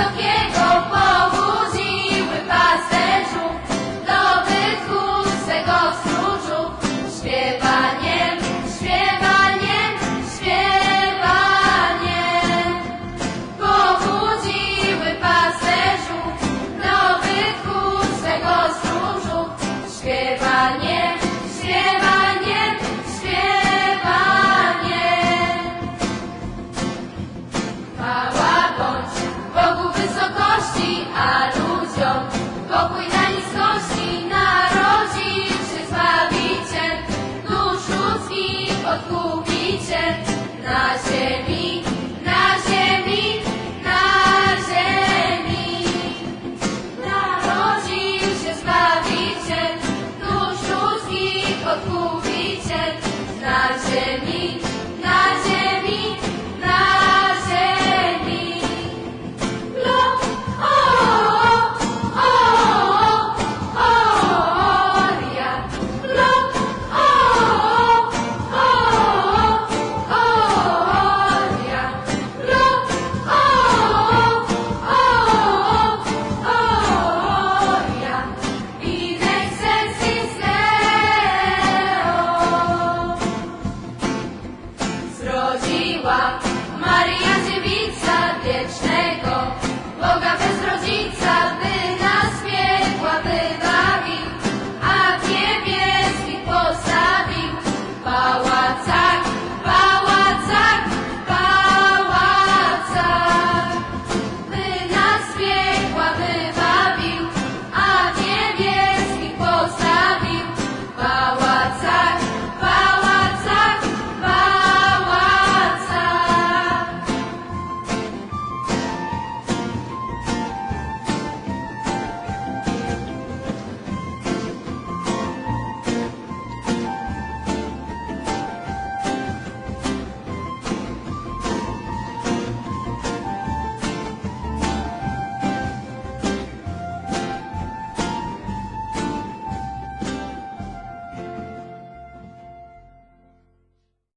Cristo quiere. pokój na niskości narodzi się Zbawiciel, dusz ludzki odkupiciel na ziemi. Maria.